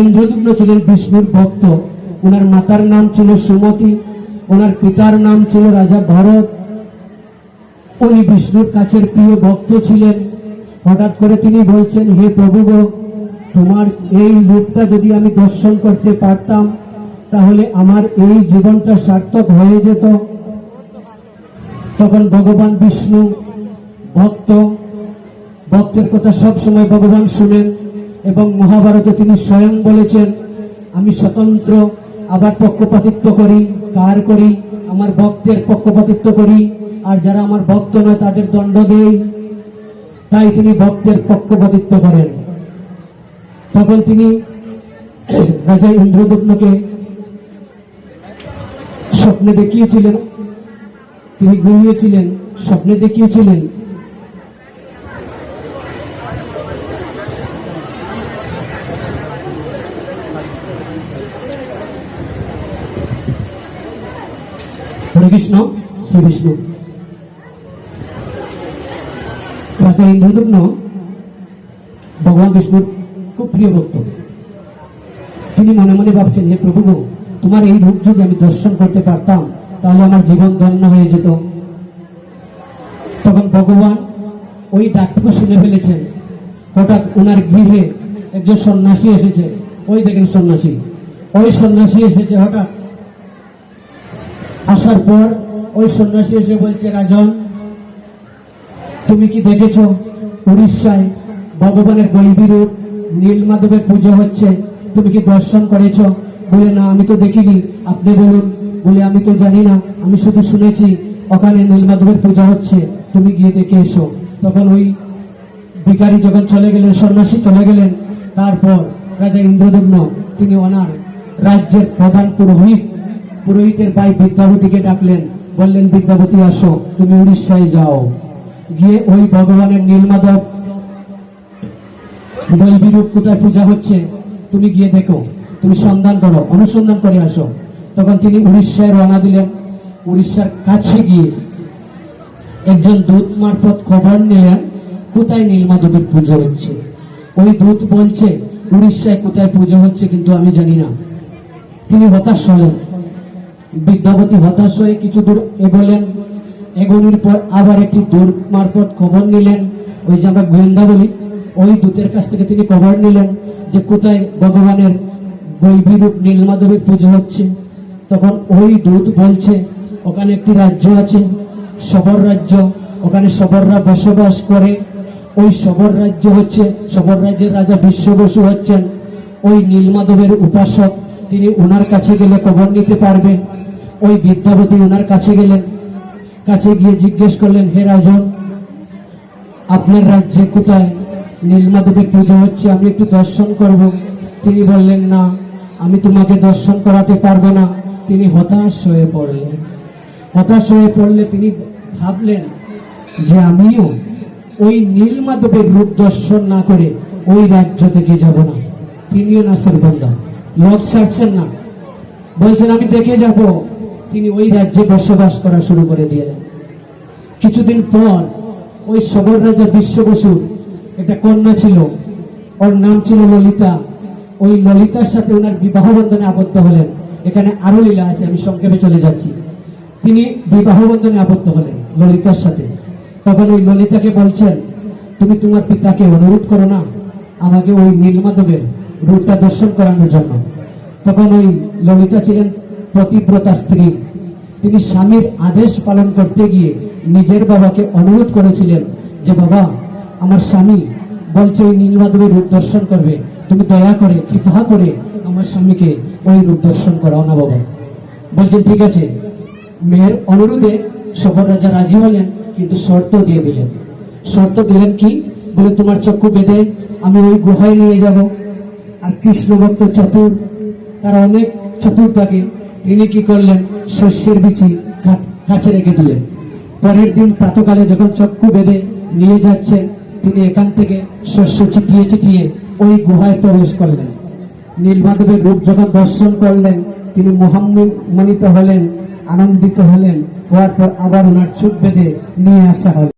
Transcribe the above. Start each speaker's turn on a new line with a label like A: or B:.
A: ইন্দ্রদুগ্ন ছিলেন বিষ্ণুর ভক্ত। ওনার মাতার নাম ছিল সুমতি, ওনার পিতার নাম ছিল রাজা ভরত। উনি বিষ্ণুর কাছের প্রিয় ভক্ত ছিলেন। হঠাৎ করে তিনি বলছেন, হে প্রভু গো, তোমার এই রূপটা যদি আমি দর্শন করতে পারতাম, তাহলে আমার এই জীবনটা সার্থক হয়ে যেত। তখন ভগবান বিষ্ণু, ভক্ত, ভক্তের কথা সব সময় ভগবান শুনেন। এবং মহাভারতে তিনি স্বয়ং বলেছেন, আমি স্বতন্ত্র, আবার পক্ষপাতিত্ব করি, কার করি, আমার ভক্তের পক্ষপাতিত্ব করি, আর যারা আমার ভক্ত নয়, তাদের দণ্ড দেই। তাই তিনি ভক্তের পক্ষপাতিত্ব করেন। তখন তিনি রাজা ইন্দ্রদুগ্নকে স্বপ্নে দেখিয়েছিলেন। তিনি ঘুমিয়েছিলেন, স্বপ্নে দেখিয়েছিলেন। হরে কৃষ্ণ শ্রী বিষ্ণু রাজা ইন্দ্রদুগ্ন ভগবান বিষ্ণুর খুব প্রিয় ভক্ত। তিনি মনে মনে ভাবছেন, হে প্রভু তোমার এই রূপ যদি আমি দর্শন করতে পারতাম, তাহলে আমার জীবন ধন্য হয়ে যেত। তখন ভগবান ওই ডাকটুকু শুনে ফেলেছেন। হঠাৎ ওনার গৃহে একজন সন্ন্যাসী এসেছে। ওই দেখেন সন্ন্যাসী। ওই সন্ন্যাসী এসেছে হঠাৎ। আসার পর ওই সন্ন্যাসী এসে বলছে, রাজন, তুমি কি দেখেছ? উড়িষ্যায় ভগবানের গৈবী রূপ নীলমাধবের পুজো হচ্ছে। তুমি কি দর্শন করেছ? বলে, না, আমি তো দেখিনি। আপনি বলুন। বলে, আমি তো জানি না। আমি শুধু শুনেছি, ওখানে নীলমাধবের পূজা হচ্ছে। তুমি গিয়ে দেখে এসো। তখন ওই ভিকারি যখন চলে গেলেন, সন্ন্যাসী চলে গেলেন, তারপর রাজা ইন্দ্রদম্ন তিনি ওনার রাজ্যের প্রধান পুরোহিত পুরোহিতের ভাই বিদ্যাবতীকে ডাকলেন, বললেন বিদ্যাবতী আসো, তুমি উড়িষ্যায় যাও। গিয়ে ওই ভগবানের নীলমাধব বৈবিরূপ কোথায় পূজা হচ্ছে, তুমি গিয়ে দেখো, তুমি সন্ধান করো, অনুসন্ধান করে আসো। তখন তিনি উড়িষ্যায় রওনা দিলেন। উড়িষ্যার কাছে গিয়ে একজন দূত মারফত খবর নিলেন, কোথায় নীলমাধবের পুজো হচ্ছে? ওই দূত বলছে, উড়িষ্যায় কোথায় পুজো হচ্ছে কিন্তু আমি জানি না। তিনি হতাশ হলেন। বিদ্যাপতি হতাশ হয়ে কিছু দূর এগোলেন। এগোনির পর আবার একটি দূর মারফত খবর নিলেন। ওই যে আমরা গোয়েন্দা বলি, ওই দূতের কাছ থেকে তিনি খবর নিলেন যে কোথায় ভগবানের বৈবিরূপ নীলমাধবের পুজো হচ্ছে। তখন ওই দূত বলছে, ওখানে একটি রাজ্য আছে, সবর রাজ্য। ওখানে সবররা বসবাস করে। ওই সবর রাজ্য হচ্ছে, সবর রাজ্যের রাজা বিশ্ব বসু হচ্ছেন। ওই নীলমাধবের উপাসক, তিনি ওনার কাছে গেলে খবর নিতে পারবেন ওই বিদ্যাপতি ওনার কাছে গেলেন, কাছে গিয়ে জিজ্ঞেস করলেন, হে রাজন, আপনার রাজ্যে কোথায় নীলমাধবের পুজো হচ্ছে? আমি একটু দর্শন করব। তিনি বললেন, না, আমি তোমাকে দর্শন করাতে পারব না। তিনি হতাশ হয়ে পড়লেন। হতাশ হয়ে পড়লে তিনি ভাবলেন যে আমিও ওই নীলমাধবের রূপ দর্শন না করে ওই রাজ্য থেকে যাব না। তিনিও নাসের বন্ধা লোক ছাড়ছেন না। বলছেন, আমি দেখে যাব। তিনি ওই রাজ্যে বসবাস করা শুরু করে দিলেন কিছুদিন পর ওই সবর রাজা বিশ্ব বসুর একটা কন্যা ছিল, ওর নাম ছিল ললিতা। ওই ললিতার সাথে ওনার বিবাহ বন্ধনে আবদ্ধ হলেন। এখানে আরও লীলা আছে, আমি সংক্ষেপে চলে যাচ্ছি। তিনি বিবাহ বন্ধনে আবদ্ধ হলেন ললিতার সাথে। তখন ওই ললিতাকে বলছেন, তুমি তোমার পিতাকে অনুরোধ করো না, আমাকে ওই নীলমাধবের রূপটা দর্শন করানোর জন্য। তখন ওই ললিতা ছিলেন প্রতিব্রতা স্ত্রী। তিনি স্বামীর আদেশ পালন করতে গিয়ে নিজের বাবাকে অনুরোধ করেছিলেন যে, বাবা, আমার স্বামী বলছে ওই নীলমাধবের রূপ দর্শন করবে। তুমি দয়া করে, কৃপা করে আমার স্বামীকে ওই রূপ দর্শন করাও না, বাবা। বলছেন, ঠিক আছে। মেয়ের অনুরোধে সবর রাজা রাজি হলেন, কিন্তু শর্ত দিয়ে দিলেন। শর্ত দিলেন কি? বলে, তোমার চক্ষু বেঁধে আমি ওই গুহায় নিয়ে যাব। আর কৃষ্ণ ভক্ত চতুর, তার অনেক চতুর থাকে। তিনি কি করলেন? শস্যের বিচি কাছে রেখে দিলেন। পরের দিন প্রাতকালে যখন চক্ষু বেঁধে নিয়ে যাচ্ছেন তিনি এখান থেকে শস্য ছিটিয়ে ছিটিয়ে ওই গুহায় প্রবেশ করলেন। নীলমাধবের রূপ যখন দর্শন করলেন, তিনি মহাম্মিত হলেন, আনন্দিত হলেন, হওয়ার পর আবার ওনার চোখ বেঁধে নিয়ে আসা হল।